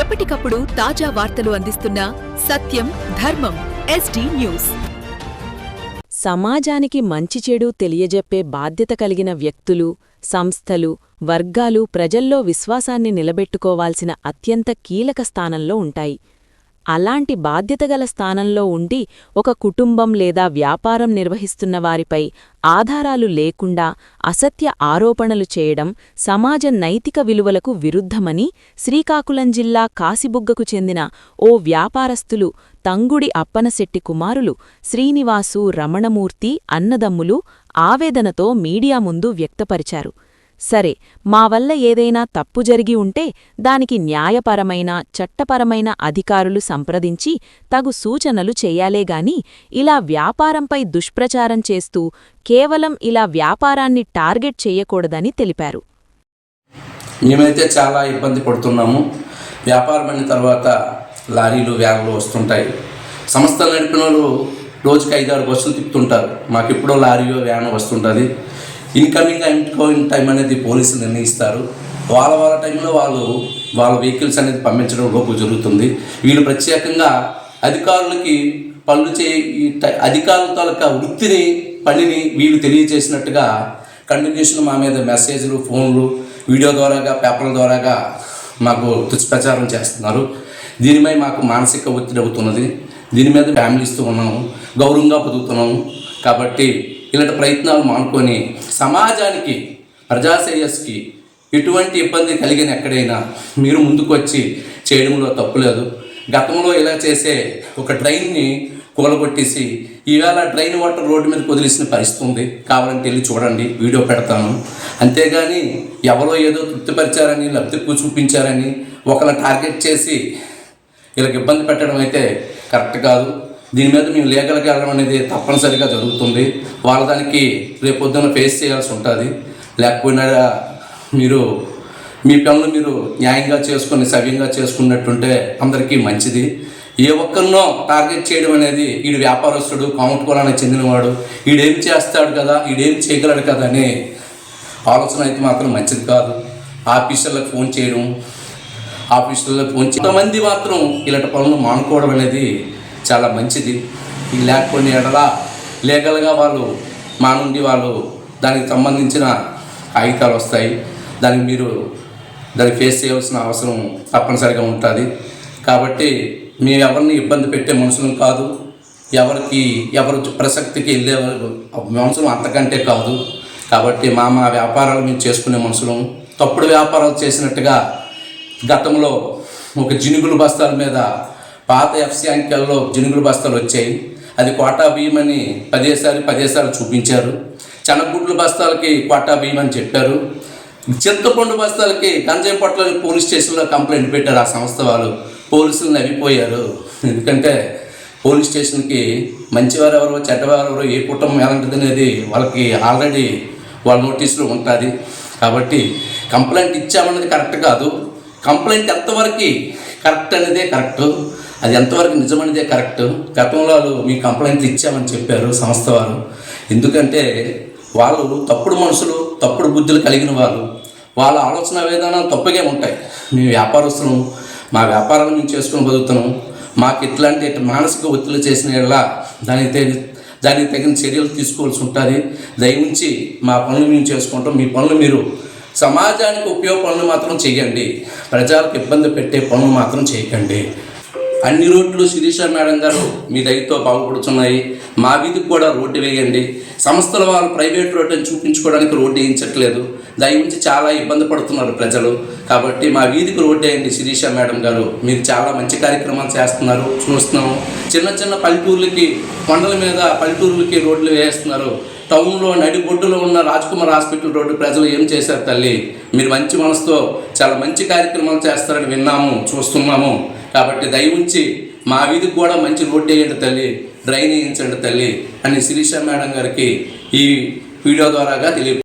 ఎప్పటికప్పుడు తాజా వార్తలు అందిస్తున్న సత్యం ధర్మం ఎస్డి న్యూస్. సమాజానికి మంచి చెడు తెలియజెప్పే బాధ్యత కలిగిన వ్యక్తులు సంస్థలు వర్గాలు ప్రజల్లో విశ్వాసాన్ని నిలబెట్టుకోవాల్సిన అత్యంత కీలక స్థానంలో ఉంటాయి. అలాంటి బాధ్యతగల స్థానంలో ఉండి ఒక కుటుంబం లేదా వ్యాపారం నిర్వహిస్తున్న వారిపై ఆధారాలు లేకుండా అసత్య ఆరోపణలు చేయడం సమాజ నైతిక విలువలకు విరుద్ధమని శ్రీకాకుళం జిల్లా కాసిబుగ్గకు చెందిన ఓ వ్యాపారస్తులు తంగుడి అప్పనశెట్టి కుమారులు శ్రీనివాసు రమణమూర్తి అన్నదమ్ములు ఆవేదనతో మీడియా ముందు వ్యక్తపరిచారు. సరే మా వల్ల ఏదైనా తప్పు జరిగి ఉంటే దానికి న్యాయపరమైన చట్టపరమైన అధికారులు సంప్రదించి తగు సూచనలు చెయ్యాలేగాని ఇలా వ్యాపారంపై దుష్ప్రచారం చేస్తూ కేవలం ఇలా వ్యాపారాన్ని టార్గెట్ చేయకూడదని తెలిపారు. మేమైతే చాలా ఇబ్బంది పడుతున్నాము. వ్యాపారం అయిన తర్వాత లారీలు వ్యాన్లు వస్తుంటాయి. సంస్థలు నడిపిన వాళ్ళు రోజుకి ఐదారు బస్సులు తిప్పుతుంటారు. మాకు ఎప్పుడో లారీయో వ్యాన్ వస్తుంటుంది. ఇన్కమింగ్ అండ్ గోయింగ్ టైం అనేది పోలీసులు నిర్ణయిస్తారు. వాళ్ళ వాళ్ళ టైంలో వాళ్ళు వాళ్ళ వెహికల్స్ అనేది పంపించడం లోపు జరుగుతుంది. వీళ్ళు ప్రత్యేకంగా అధికారులకి పనులు చే అధికారుల తాలూకా వృత్తిని పనిని వీళ్ళు తెలియజేసినట్టుగా కంటిన్యూషన్ మా మీద మెసేజ్లు ఫోన్లు వీడియో ద్వారాగా పేపర్ల ద్వారాగా మాకు దుష్ప్రచారం చేస్తున్నారు. దీనిపై మాకు మానసిక ఒత్తిడి అవుతున్నది. దీని మీద ఫ్యామిలీస్తో ఉన్నాము. గౌరవంగా బతుకుతున్నాము. కాబట్టి ఇలాంటి ప్రయత్నాలు మానుకొని సమాజానికి ప్రజాశ్రేయస్కి ఎటువంటి ఇబ్బంది కలిగిన ఎక్కడైనా మీరు ముందుకు వచ్చి చేయడంలో తప్పులేదు గతంలో ఇలా చేసే ఒక ట్రైన్ని కూలగొట్టేసి ఈవేళ డ్రైన్ వాటర్ రోడ్డు మీద వదిలేసిన పరిస్థితి ఉంది. కావాలంటే వెళ్ళి చూడండి వీడియో పెడతాను. అంతేగాని ఎవరో ఏదో తృప్తిపరిచారని లబ్ధి చూపించారని ఒకళ్ళ టార్గెట్ చేసి వీళ్ళకి ఇబ్బంది పెట్టడం అయితే కరెక్ట్ కాదు. దీని మీద మేము లీగల్గా వెళ్ళడం అనేది తప్పనిసరిగా జరుగుతుంది. వాళ్ళ దానికి రేపొద్దున ఫేస్ చేయాల్సి ఉంటుంది. లేకపోయినా మీరు మీ పనులు మీరు న్యాయంగా చేసుకొని సవ్యంగా చేసుకున్నట్టుంటే అందరికీ మంచిది. ఏ ఒక్కరినో టార్గెట్ చేయడం అనేది వీడు వ్యాపారస్తుడు కామట్ కులానికి చెందినవాడు వీడేం చేస్తాడు కదా వీడేం చేయగలడు కదా అనే ఆలోచన అయితే మాత్రం మంచిది కాదు. ఆఫీసర్లకు ఫోన్ చేయడం ఆఫీసర్లకు ఫోన్ చేయడం కొంతమంది మాత్రం ఇలాంటి పనులు మానుకోవడం అనేది చాలా మంచిది. ఇది లేకపోయిన ఎడల లీగల్గా వాళ్ళు మా నుండి వాళ్ళు దానికి సంబంధించిన కాగితాలు వస్తాయి. దానికి మీరు దాన్ని ఫేస్ చేయాల్సిన అవసరం తప్పనిసరిగా ఉంటుంది. కాబట్టి మేము ఎవరిని ఇబ్బంది పెట్టే మనుషులం కాదు. ఎవరికి ఎవరు ప్రసక్తికి వెళ్ళే మనుషులు అంతకంటే కాదు. కాబట్టి మా మా వ్యాపారాలు మేము చేసుకునే మనుషులం. తప్పుడు వ్యాపారాలు చేసినట్టుగా గతంలో ఒక జినుగులు బస్తాల మీద పాత ఎఫ్సి అంకెల్లో జినుగుల బస్తాలు వచ్చాయి. అది కోటా బియ్యం అని పదేసారి పదేసార్లు చూపించారు. చెనగుడ్ల బస్తాలకి కోటా బియ్యం అని చెప్పారు. చింతపండు బస్తాలకి గంజాయి పొట్లని పోలీస్ స్టేషన్లో కంప్లైంట్ పెట్టారు ఆ సంస్థ వాళ్ళు. పోలీసులు నవ్విపోయారు. ఎందుకంటే పోలీస్ స్టేషన్కి మంచివారు ఎవరో చెడ్డవారు ఎవరో ఏ కుటుంబం ఎలాంటిది అనేది వాళ్ళకి ఆల్రెడీ వాళ్ళ నోటీసులో ఉంటుంది. కాబట్టి కంప్లైంట్ ఇచ్చామన్నది కరెక్ట్ కాదు. కంప్లైంట్ ఎంతవరకు కరెక్ట్ అనేదే కరెక్ట్. అది ఎంతవరకు నిజమనేదే కరెక్ట్? గతంలో వాళ్ళు మీ కంప్లైంట్లు ఇచ్చామని చెప్పారు సంస్థ వారు. ఎందుకంటే వాళ్ళు తప్పుడు మనుషులు తప్పుడు బుద్ధులు కలిగిన వాళ్ళు. వాళ్ళ ఆలోచన విధానాలు తప్పుగా ఉంటాయి. మేము వ్యాపారస్తులం మా వ్యాపారాలు మేము చేసుకుని బతుకుతున్నాం. మాకు ఇట్లాంటి మానసిక ఒత్తిడి చేసిన ఎలా దానికి తగిన దానికి తగిన చర్యలు తీసుకోవాల్సి ఉంటుంది. దయవుంచి మా పనులు మేము చేసుకుంటాం. మీ పనులు మీరు సమాజానికి ఉపయోగ పనులు మాత్రం చేయండి ప్రజలకు ఇబ్బంది పెట్టే పనులు మాత్రం చేయకండి అన్ని రోడ్లు శిరీష మేడం గారు మీ దయతో బాగుపడుతున్నాయి మా వీధికి కూడా రోడ్డు వేయండి. సంస్థల వాళ్ళు ప్రైవేట్ రోడ్డు అని చూపించుకోవడానికి రోడ్డు వేయించట్లేదు. దయ నుంచి చాలా ఇబ్బంది పడుతున్నారు ప్రజలు. కాబట్టి మా వీధికి రోడ్డు వేయండి శిరీష మేడం గారు. మీరు చాలా మంచి కార్యక్రమాలు చేస్తున్నారు. చూస్తున్నాము చిన్న చిన్న పల్లెటూర్లకి కొండల మీద పల్లెటూర్లకి రోడ్లు వేస్తున్నారు. టౌన్లో నడిబొడ్డులో ఉన్న రాజ్కుమార్ హాస్పిటల్ రోడ్డు ప్రజలు ఏం చేశారు తల్లి? మీరు మంచి మనసుతో చాలా మంచి కార్యక్రమాలు చేస్తారని విన్నాము చూస్తున్నాము. కాబట్టి దయ ఉంచి మా వీధికి కూడా మంచి రోడ్డు వేయండి తల్లి డ్రైన్ వేయించండి తల్లి అని శిరీష మేడం గారికి ఈ వీడియో ద్వారాగా తెలియ